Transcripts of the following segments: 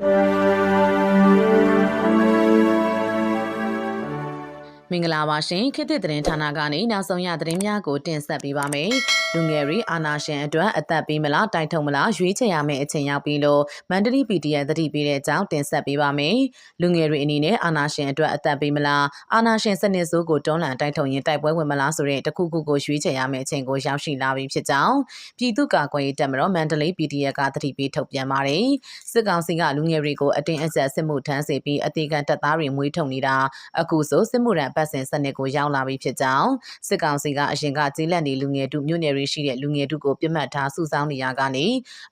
မင်္ဂလာပါရှင်ခေတ်သစ်သတင်းဌာနကနေနောက်ဆုံးရသတင်းများကိုတင်ဆက်ပေးပါမယ်။ လူငယ်ရီအာနာရှင်အတွက်အသက်ပေးမလားတိုက်ထုတ်မလားရွေးချယ်ရမယ့်အချိန်ရောက်ပြီလို့မန္တလေး PDF သတိပေးတဲ့အကြောင်းတင်ဆက်ပေးပါမယ်။လူငယ်ရီအနေနဲ့အာနာရှင်အတွက်အသက်ပေးမလားအာနာရှင်စနစ်ဆိုးကိုတွန်းလှန်တိုက်ထုတ်ရင်တိုက်ပွဲဝင်မလားဆိုတဲ့တခုခုကိုရွေးချယ်ရမယ့်အချိန်ကိုရောက်ရှိလာပြီဖြစ်ကြောင်းပြည်သူ့ကာကွယ်ရေးတပ်မတော်မန္တလေး PDF ကသတိပေးထုတ်ပြန်ပါတယ်။စစ်ကောင်စီကလူငယ်ရီကိုအတင်းအကျပ်စစ်မှုထမ်းစေပြီးအသေးခံတပ်သားတွေမွေးထုတ်နေတာအခုဆိုစစ်မှုထမ်းပတ်စဉ်စနစ်ကိုရောက်လာပြီဖြစ်ကြောင်းစစ်ကောင်စီကအရင်ကကျေးလက်နေလူငယ်တုမြို့နယ်တွေရှိတဲ့လူငယ်တုကိုပြစ်မှတ်ထားစုဆောင်းနေရကနေ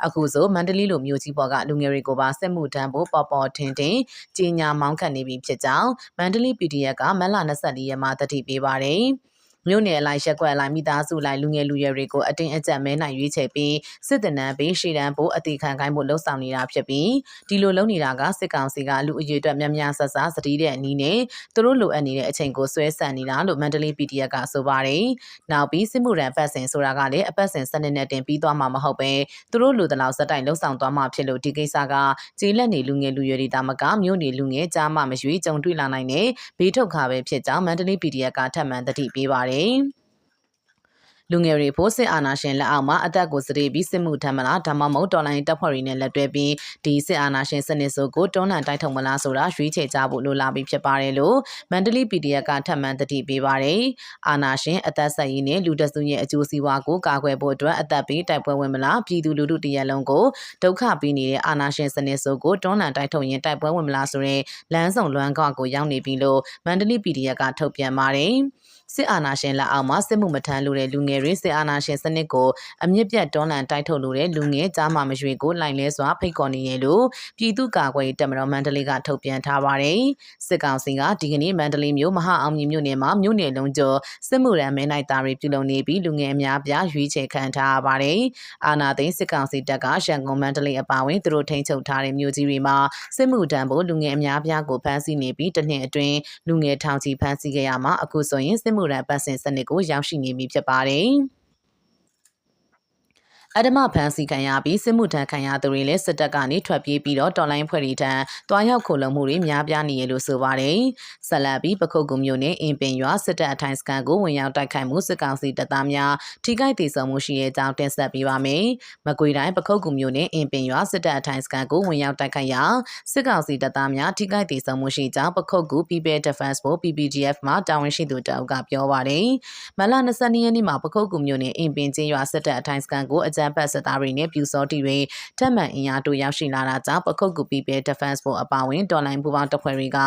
အခုဆိုမန္တလေးလိုမြို့ကြီးပေါ်ကလူငယ်တွေကိုပါစစ်မှုထမ်းဖို့ပေါ်ပေါ်ထင်ထင်ကြီးညာမောင်းခတ်နေပြီဖြစ်ကြောင်းမန္တလေး PDF ကမတ်လ24ရက်မှာတတိပေးပါတယ်။ မြို့နယ်အလိုက်ရက်ကွက်အလိုက်မိသားစုလိုက်လူငယ်လူရွယ်တွေကိုအတင်းအကျပ်မဲနိုင်ရွေးချယ်ပြီးစစ်တပ်နန်းပေးရှေ့တန်းဖို့အတိခံခိုင်းဖို့လှုံ့ဆော်နေတာဖြစ်ပြီးဒီလိုလုပ်နေတာကစစ်ကောင်စီကလူအရေးအတွက်များများဆဆစတီးတဲ့အနည်းနဲ့သူတို့လိုအပ်နေတဲ့အချိန်ကိုဆွဲဆန့်နေတာလို့မန္တလေး PDF ကဆိုပါတယ်။နောက်ပြီးစစ်မှုရန်ပတ်စင်ဆိုတာကလည်းအပတ်စဉ်စနစ်နဲ့တင်ပြီးသွားမှာမဟုတ်ပဲသူတို့လိုတလောက်စက်တိုင်လှုံ့ဆော်သွားမှာဖြစ်လို့ဒီကိစ္စကကျေးလက်နေလူငယ်လူရွယ်တွေတာမကမြို့နေလူငယ်ကြားမှမရွေးကြုံတွေ့လာနိုင်တဲ့ဘေးထုတ်ခါပဲဖြစ်ကြောင်းမန္တလေး PDF ကထပ်မံတတိပေးပါတယ်ပါတယ်လူငယ်တွေဖို့စစ်အာဏာရှင်လက်အောက်မှာအသက်ကိုစရေပြီးစစ်မှုထမ်းမလားဒါမှမဟုတ်တော်လိုင်းတပ်ဖွဲ့တွေနဲ့လက်တွဲပြီးဒီစစ်အာဏာရှင်စနစ်ဆိုကိုတွန်းလှန်တိုက်ထုတ်မလားဆိုတာရွေးချယ်ကြဖို့လိုလာပြီးဖြစ်ပါတယ်လို့မန္တလေး PDF ကထပ်မံတတိပေးပါတယ်အာဏာရှင်အသက်ဆက်ရည်နဲ့လူတစုရဲ့အကျိုးစီးပွားကိုကာကွယ်ဖို့အတွက်အသက်ပေးတိုက်ပွဲဝင်မလားပြည်သူလူထုတရက်လုံးကိုဒုက္ခပေးနေတဲ့အာဏာရှင်စနစ်ဆိုကိုတွန်းလှန်တိုက်ထုတ်ရင်တိုက်ပွဲဝင်မလားဆိုတဲ့လမ်းဆောင်လွမ်းကောက်ကိုရောက်နေပြီလို့မန္တလေး PDF ကထုတ်ပြန်ပါတယ် စစ်အာဏာရှင်လက်အောက်မှာစစ်မှုမထမ်းလို့တဲ့လူငယ်တွေစစ်အာဏာရှင်စနစ်ကိုအမြင့်ပြတ်တွန်းလှန်တိုက်ထုတ်လို့တဲ့လူငယ်ကြားမှမရွေကိုလိုက်လဲစွာဖိတ်ခေါ်နေရလို့ပြည်သူ့ကာကွယ်တပ်မတော်မန္တလေးကထုတ်ပြန်ထားပါတယ်စစ်ကောင်စီကဒီကနေ့မန္တလေးမြို့မဟာအောင်မြင်မြို့နယ်မှာမြို့နယ်လုံးကျော်စစ်မှုရန်မဲနိုင်သားတွေပြုလုပ်နေပြီးလူငယ်အများပြားရွေးချယ်ခံထားပါတယ်အာဏာသိမ်းစစ်ကောင်စီတပ်ကရန်ကုန်မန္တလေးအပါအဝင်သူတို့ထိန်းချုပ်ထားတဲ့မြို့ကြီးတွေမှာစစ်မှုထမ်းဖို့လူငယ်အများပြားကိုဖမ်းဆီးနေပြီးတစ်နှစ်အတွင်းလူငယ်ထောင်ချီဖမ်းဆီးခဲ့ရမှာအခုဆိုရင်စစ်မှုရန်ပတ်စင်စနစ်ကိုရောက်ရှိနေပြီဖြစ်ပါတယ်။ အဓမ္မဖမ်းဆီးခံရပြီးစစ်မှုထမ်းခံရသူတွေလည်းစစ်တပ်ကနေထွက်ပြေးပြီးတော့တော်လိုင်းဖွဲ့တွေထံတွားရောက်ခုလုံမှုတွေများပြားနေရလို့ဆိုပါတယ်။ဆက်လက်ပြီးပခုတ်ကူမျိုးနဲ့အင်ပင်ရွာစစ်တပ်အထိုင်စကန်ကိုဝင်ရောက်တိုက်ခိုက်မှုစစ်ကောင်စီတပ်သားများထိခိုက်ဒေဆုံးမှုရှိတဲ့အကြောင်းတင်ဆက်ပေးပါမယ်။မကွေတိုင်းပခုတ်ကူမျိုးနဲ့အင်ပင်ရွာစစ်တပ်အထိုင်စကန်ကိုဝင်ရောက်တိုက်ခိုက်ရာစစ်ကောင်စီတပ်သားများထိခိုက်ဒေဆုံးမှုရှိကြောင်းပခုတ်ကူ People Defense Force PPGF မှတာဝန်ရှိသူတအုပ်ကပြောပါတယ်။မလ22ရက်နေ့မှာပခုတ်ကူမျိုးနဲ့အင်ပင်ချင်းရွာစစ်တပ်အထိုင်စကန်ကိုအကြမ်းဖက်စစ်သားတွေနဲ့ပြူစောတီတွေထပ်မံအင်အားတိုးရောက်ရှိလာတာကြောင့်ပခုတ်ကူ People Defense Force အပါအဝင်တော်လိုင်းပူပေါင်းတပ်ဖွဲ့တွေက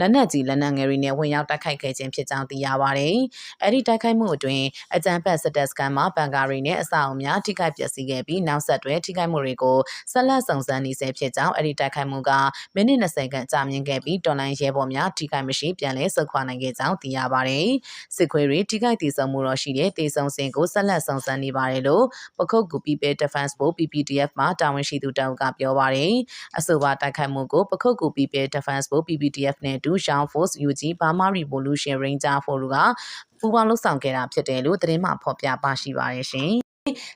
လက်နက်ကြီးလက်နက်ငယ်တွေနဲ့ဝင်ရောက်တိုက်ခိုက်ခဲ့ခြင်းဖြစ်ကြောင်းသိရပါတယ်။အဲဒီတိုက်ခိုက်မှုအတွင်းအကြမ်းဖက်စစ်တပ်စကန်မှာဘန်ကာတွေနဲ့အဆောက်အဦများထိခိုက်ပျက်စီးခဲ့ပြီးနောက်ဆက်တွဲထိခိုက်မှုတွေကိုဆက်လက်စုံစမ်းနေဆဲဖြစ်ကြောင်းအဲဒီတိုက်ခိုက်မှုကမိနစ်20ခန့်ကြာမြင့်ခဲ့ပြီးတော်လိုင်းရဲဘော်များထိခိုက်မရှိပြန်လည်ဆုတ်ခွာနိုင်ခဲ့ကြောင်းသိရပါတယ်။စစ်ခွေးတွေထိခိုက်တည်ဆုံမှုတော့ရှိတဲ့တည်ဆုံစဉ်ကိုဆက်လက်စုံစမ်းနေပါတယ်လို့ပခုတ်ကူ People Defense Force PPDF မှတာဝန်ရှိသူတအုပ်ကပြောပါတယ်။အဆိုပါတိုက်ခိုက်မှုကိုပခုတ်ကူ People Defense Force PPDF နဲ့ဒူရှောင်း Force UG Burma Revolution Ranger Force ကပူးပေါင်းလှုပ်ဆောင်ခဲ့တာဖြစ်တယ်လို့သတင်းမှဖော်ပြပါရှိပါတယ်ရှင်။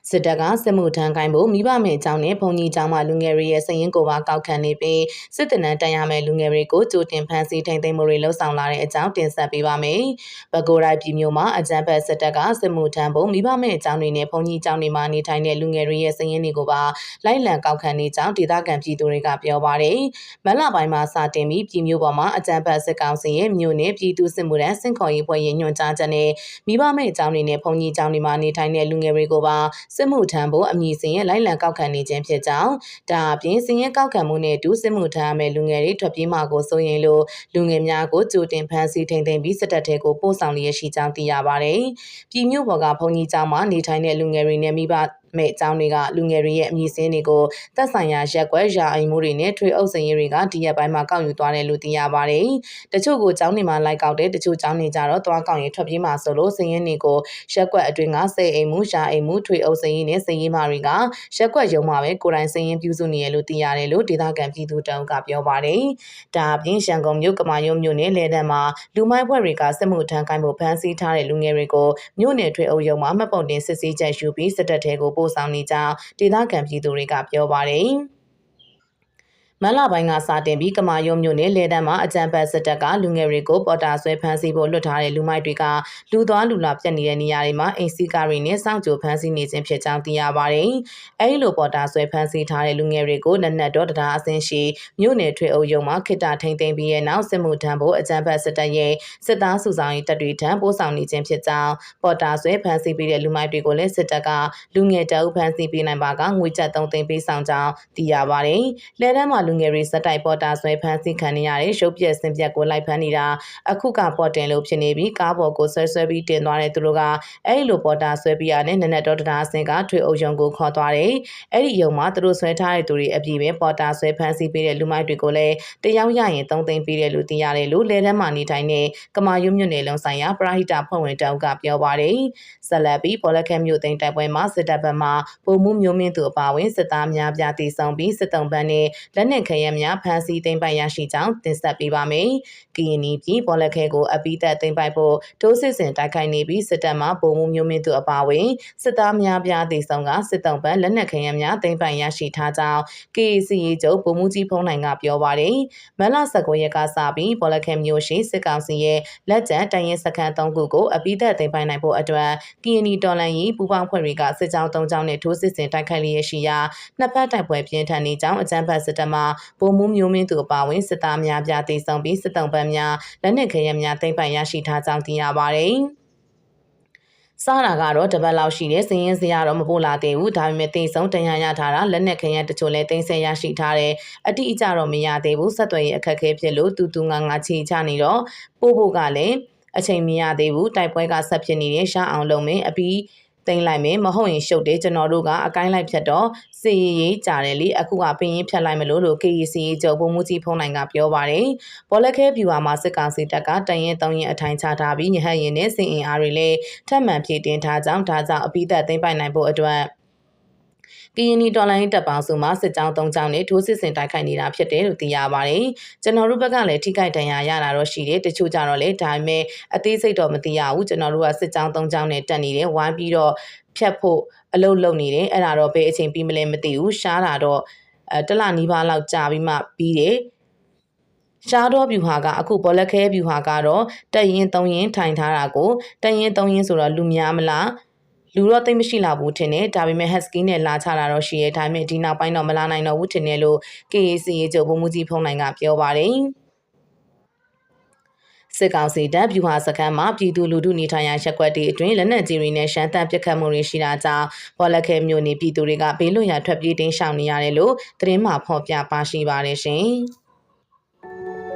စစ်တပ်ကစစ်မှုထမ်းခိုင်းဖို့မိဘမဲ့အကြောင်းနဲ့ဘုံကြီးအကြောင်းမှလူငယ်တွေရဲ့စည်ရင်းကိုပါကောက်ခံနေပြီးစစ်တပ်နဲ့တန်ရမဲ့လူငယ်တွေကိုကြိုတင်ဖမ်းဆီးထိန်သိမ်းမှုတွေလှုပ်ဆောင်လာတဲ့အကြောင်းတင်ဆက်ပေးပါမယ်။ဘကိုရိုက်ပြည်မျိုးမှာအကြံဖက်စစ်တပ်ကစစ်မှုထမ်းဖို့မိဘမဲ့အကြောင်းတွေနဲ့ဘုံကြီးအကြောင်းတွေမှာနေထိုင်တဲ့လူငယ်တွေရဲ့စည်ရင်းတွေကိုပါလိုက်လံကောက်ခံနေကြောင်းဒေသခံပြည်သူတွေကပြောပါတယ်။မလပိုင်းမှာစတင်ပြီးပြည်မျိုးပေါ်မှာအကြံဖက်စစ်ကောင်စီရဲ့မြို့နယ်ပြည်သူစစ်မှုထမ်းစင်ခေါ်ရေးဖွဲ့ရဲ့ညွှန်ကြားချက်နဲ့မိဘမဲ့အကြောင်းတွေနဲ့ဘုံကြီးအကြောင်းတွေမှာနေထိုင်တဲ့လူငယ်တွေကိုပါစစ်မှုထမ်းဖို့အမည်စင်ရဲ့လိုက်လံကောက်ခံနေခြင်းဖြစ်ကြောင်းဒါအပြင်စင်ရဲ့ကောက်ခံမှုနဲ့အတူစစ်မှုထမ်းရမယ့်လူငယ်တွေထွက်ပြေးမှာကိုစိုးရင်လို့လူငယ်များကိုကြိုတင်ဖမ်းဆီးထိန်သိမ်းပြီးစစ်တပ်ထဲကိုပို့ဆောင်လျက်ရှိကြောင်းသိရပါတယ်။ပြည်မြို့ပေါ်ကဘုံကြီးကျောင်းမှာနေထိုင်တဲ့လူငယ်တွေနဲ့မိဘမဲ့အကြောင်းတွေကလူငယ်တွေရဲ့အမည်စင်းတွေကိုသက်ဆိုင်ရာရက်ကွက်ရာအိမ်မှုတွေနဲ့ထွေအုပ်စင်ရေးတွေကဒီရက်ပိုင်းမှာကောက်ယူသွားတယ်လို့သိရပါတယ်။တချို့ကိုကျောင်းတွေမှာလိုက်ကောက်တယ်တချို့ကျောင်းတွေကြတော့သွားကောက်ရင်ထွက်ပြေးမှာဆိုလို့စင်ရေးတွေကိုရက်ကွက်အတွင်းကစေအိမ်မှုရာအိမ်မှုထွေအုပ်စင်ရေးနဲ့စင်ရေးမာတွေကရက်ကွက်ရုံမှာပဲကိုယ်တိုင်စင်ရင်ပြုစုနေရလို့သိရတယ်လို့ဒေသခံပြည်သူတအုပ်ကပြောပါတယ်။ဒါအပြင်ရန်ကုန်မြို့ကမာယုံမြို့နယ်လေတန်းမှာလူမိုင်းဘွဲ့တွေကစစ်မှုထမ်းကိုင်းဖို့ဖမ်းဆီးထားတဲ့လူငယ်တွေကိုမြို့နယ်ထွေအုပ်ရုံမှာမှတ်ပုံတင်စစ်ဆေးချက်ယူပြီးစစ်တပ်ထဲကိုပို့ဆောင်နေကြောင်းဒေသခံပြည်သူတွေကပြောပါတယ်။ မန်လာပိုင်းကစတင်ပြီးကမာယုံမြို့နယ်လေတန်းမှာအကြံဖတ်စစ်တပ်ကလူငယ်တွေကိုပေါ်တာဆွဲဖမ်းဆီးဖို့လွှတ်ထားတဲ့လူမိုက်တွေကလူသွားလူလာပြတ်နေတဲ့နေရာတွေမှာအိမ်စီကားတွေနဲ့စောင့်ကြိုဖမ်းဆီးနေခြင်းဖြစ်ကြောင်းသိရပါတယ်။အဲဒီလိုပေါ်တာဆွဲဖမ်းဆီးထားတဲ့လူငယ်တွေကိုလက်နက်တော်တရားအဆင့်ရှိမြို့နယ်ထွေအုပ်ရုံးမှာခိတ္တထိန်သိမ်းပြီးရဲ့နောက်စစ်မှုထမ်းဖို့အကြံဖတ်စစ်တပ်ရဲ့စစ်သားစုဆောင်ရေးတပ်တွေထံပို့ဆောင်နေခြင်းဖြစ်ကြောင်းပေါ်တာဆွဲဖမ်းဆီးပြီးတဲ့လူမိုက်တွေကိုလည်းစစ်တပ်ကလူငယ်တအုပ်ဖမ်းဆီးပေးနိုင်ပါကငွေကျပ်3သိန်းပေးဆောင်ကြောင်းသိရပါတယ်။လဲတန်းမှာလူငယ်တွေစက်တိုက်ပေါ်တာဆွဲဖမ်းဆီးခံနေရတဲ့ရုပ်ပြက်စင်ပြက်ကိုလိုက်ဖမ်းနေတာအခုကပေါ်တင်လို့ဖြစ်နေပြီးကားပေါ်ကိုဆွဲဆွဲပြီးတင်သွားတဲ့သူတို့ကအဲ့ဒီလိုပေါ်တာဆွဲပြီးရတဲ့နက်နက်တော်တရားစင်ကထွေအုပ်ရုံကိုခေါ်သွားတယ်။အဲ့ဒီရုံမှာသူတို့ဆွဲထားတဲ့သူတွေအပြည့်ပဲပေါ်တာဆွဲဖမ်းဆီးပေးတဲ့လူမိုက်တွေကိုလည်းတရားရရင်3သိန်းပေးတယ်လို့သိရတယ်လို့လဲတန်းမှာနေထိုင်တဲ့ကမာယုံမြို့နယ်လုံးဆိုင်ရာပရာဟိတဖွဲ့ဝင်တောက်ကပြောပါတယ်။ဆက်လက်ပြီးပေါ်လက်ခက်မြို့သိမ်းတိုက်ပွဲမှာစစ်တပ်ဘက်မှပုံမှုမျိုးမင်းသူအပါအဝင်စစ်သားများပြားတည်ဆောင်ပြီးစစ်တုံးပန်းနဲ့လက်နက်ခဲယမ်းများဖမ်းဆီးသိမ်းပိုက်ရရှိကြောင်းတင်ဆက်ပေးပါမယ်။ကရင်နီပြည်ပေါ်လက်ခဲကိုအပိသက်သိမ်းပိုက်ဖို့တိုးစစ်စင်တိုက်ခိုက်နေပြီးစစ်တပ်မှပုံမှုမျိုးမင်းသူအပါအဝင်စစ်သားများပြားတည်ဆောင်ကစစ်တုံးပန်းလက်နက်ခဲယမ်းများသိမ်းပိုက်ရရှိထားကြောင်း KACA ချုပ်ပုံမှုကြီးဖုံးနိုင်ကပြောပါတယ်။မလ19ရက်ကစပြီးပေါ်လက်ခဲမျိုးရှိစစ်ကောင်စီရဲ့လက်ကျန်တိုင်ရင်စခန်း3ခုကိုအပိသက်သိမ်းပိုက်နိုင်ဖို့အတွက် KNI တော်လန်ရေးပူးပေါင်းဖွဲ့တွေကစစ်ကြောင်း၃ကြောင်းနဲ့ထိုးစစ်ဆင်တိုက်ခိုက်လျက်ရှိရာနှစ်ဖက်တိုက်ပွဲပြင်းထန်နေကြောင်းအကြမ်းဖက်စစ်တပ်မှဗိုလ်မှူးမျိုးမင်းသူအပါအဝင်စစ်သားများပြတည်ဆုံပြီးစစ်တုံးပန်းများလက်နက်ခဲယမ်းများသိမ်းပိုက်ရရှိထားကြောင်းသိရပါတယ်။စားတာကတော့တပတ်လောက်ရှိတယ်စည်ရင်စရာတော့မပို့လာသေးဘူးဒါပေမဲ့တင်ဆုံးတန်ရရထားတာလက်နက်ခရမ်းတချို့လည်းတင်ဆက်ရရှိထားတယ်အတိအကျတော့မရသေးဘူးဆက်သွယ်ရေးအခက်အခဲဖြစ်လို့တူတူငါငါချီချနေတော့ပို့ဖို့ကလည်းအချိန်မရသေးဘူးတိုက်ပွဲကဆက်ဖြစ်နေတဲ့ရှားအောင်လုံးမင်းအပြီး သိမ့်လိုက်မယ်မဟုတ်ရင်ရှုပ်တယ်ကျွန်တော်တို့ကအကိုင်းလိုက်ဖြတ်တော့စီရီရေးကြတယ်လေအခုကပင်းရင်ဖြတ်လိုက်မလို့လို့ KEC ကျုပ်ဘုံမူကြီးဖုံးနိုင်ကပြောပါတယ်ဘောလက်ခဲပြူဟာမှာစစ်ကောင်စီတပ်ကတရင်သုံးရင်အထိုင်ချထားပြီးညဟတ်ရင်နဲ့စင်အင်အားတွေလည်းထပ်မံဖြည့်တင်ထားကြောင်းဒါကြောင့်အပိသက်သိမ့်ပိုင်နိုင်ဖို့အတွက် ကရင်နီတော်လိုင်းတပ်ပေါင်းစုမှစစ်ကြောင်း၃ကြောင်းနဲ့ထိုးစစ်ဆင်တိုက်ခိုက်နေတာဖြစ်တယ်လို့သိရပါတယ်။ကျွန်တော်တို့ဘက်ကလည်းထိခိုက်ဒဏ်ရာရတာတော့ရှိတယ်တချို့ကြတော့လေဒါပေမဲ့အသေးစိတ်တော့မသိရဘူးကျွန်တော်တို့ကစစ်ကြောင်း၃ကြောင်းနဲ့တက်နေတယ်ဝိုင်းပြီးတော့ဖြတ်ဖို့အလုပ်လုပ်နေတယ်အဲ့ဒါတော့ဘယ်အချိန်ပြီးမလဲမသိဘူးရှားတာတော့အဲတလနီးပါးလောက်ကြာပြီးမှပြီးတယ်ရှားတော့ဗျူဟာကအခုဘောလက်ခဲဗျူဟာကတော့တက်ရင်သုံးရင်ထိုင်ထားတာကိုတက်ရင်သုံးရင်ဆိုတော့လူများမလား လူတော့သိမမရှိလာဘူးထင်တယ်ဒါပေမဲ့ husky နဲ့လာချတာတော့ရှိရဲ့ဒါပေမဲ့ဒီနောက်ပိုင်းတော့မလာနိုင်တော့ဘူးထင်တယ်လို့ KAC ရေချုပ်ဘုံမူကြီးဖုံးနိုင်ကပြောပါတယ်စစ်ကောင်စီတပ်ဗျူဟာစခန်းမှာပြည်သူလူထုနေထိုင်ရာရက်ကွက်တွေအတွင်းလက်နက်ကြီးတွေနဲ့ရှမ်းတမ်းပစ်ခတ်မှုတွေရှိတာကြောင့်ဘောလခဲမြို့နယ်ပြည်သူတွေကဘေးလွတ်ရာထွက်ပြေးတင်းရှောင်နေရတယ်လို့သတင်းမှဖော်ပြပါရှိပါတယ်ရှင်။